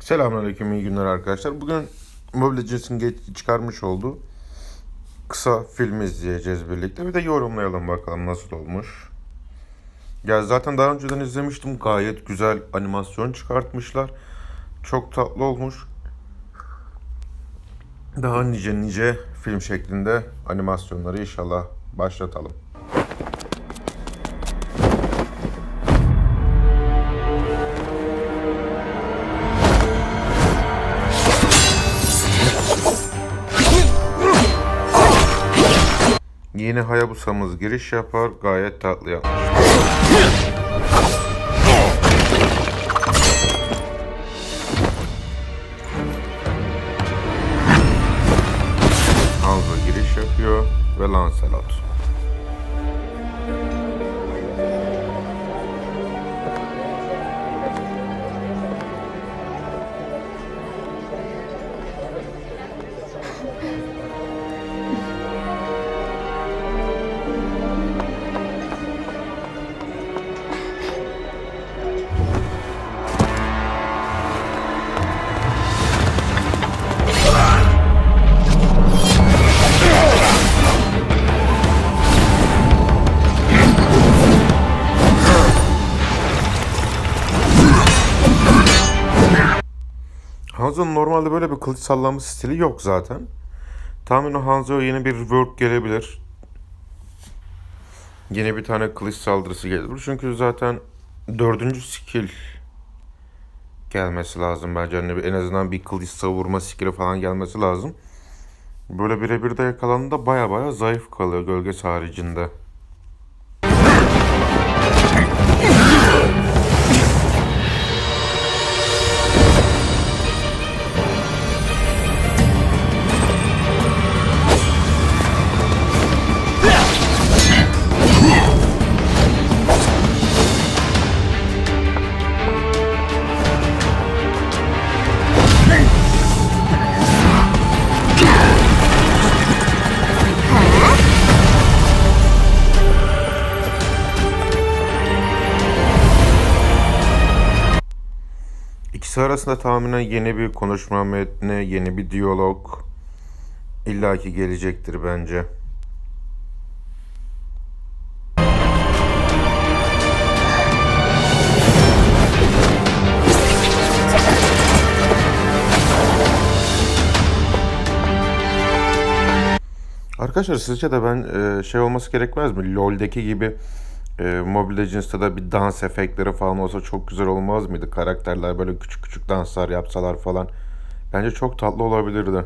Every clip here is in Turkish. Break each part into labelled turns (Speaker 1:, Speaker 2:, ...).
Speaker 1: Selamünaleyküm, iyi günler arkadaşlar. Bugün Mobile Legends'in çıkarmış olduğu kısa film izleyeceğiz birlikte. Bir de yorumlayalım bakalım nasıl olmuş. Ya zaten daha önceden izlemiştim. Gayet güzel animasyon çıkartmışlar. Çok tatlı olmuş. Daha nice nice film şeklinde animasyonları inşallah başlatalım. Yeni Hayabusa'mız giriş yapar. Gayet tatlı yapmış. Hanzo giriş yapıyor ve Lancelot. Hanzo'nun normalde böyle bir kılıç sallama stili yok zaten. Tahminim Hanzo'ya yeni bir rework gelebilir. Yeni bir tane kılıç saldırısı gelebilir. Çünkü zaten dördüncü skill gelmesi lazım bence. Bir- en azından bir kılıç savurma skill'i falan gelmesi lazım. Böyle birebir de yakalandığında baya baya zayıf kalıyor gölgesi haricinde. İkisi arasında tahminen yeni bir konuşma metni, yeni bir diyalog illaki gelecektir bence. Arkadaşlar sizce de ben e, şey olması gerekmez mi? LoL'deki gibi e, Mobile Legends'ta da bir dans efektleri falan olsa çok güzel olmaz mıydı? Karakterler böyle küçük küçük danslar yapsalar falan. Bence çok tatlı olabilirdi.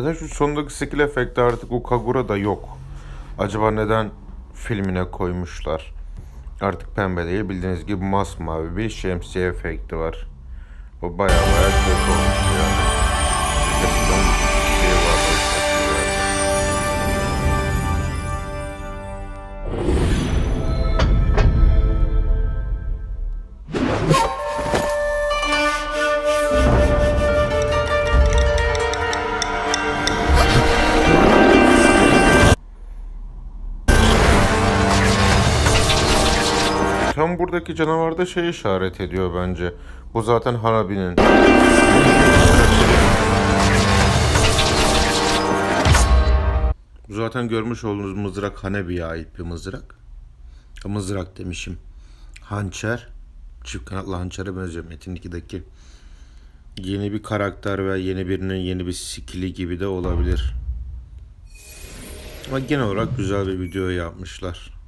Speaker 1: Zaten şu sondaki skill efekti artık o Kagura'da yok. Acaba neden filmine koymuşlar? Artık pembe değil bildiğiniz gibi masmavi bir şemsiye efekti var. O baya baya kötü olmuş yani. Eskiden Tam buradaki canavar da şey işaret ediyor bence. Bu zaten Hanabi'nin. Zaten görmüş olduğunuz mızrak Hanabi'ye ait bir mızrak. Mızrak demişim. Hançer. Çift kanatlı hançere benziyor Metin 2'deki. Yeni bir karakter ve yeni birinin yeni bir skill'i gibi de olabilir. Ama genel olarak güzel bir video yapmışlar.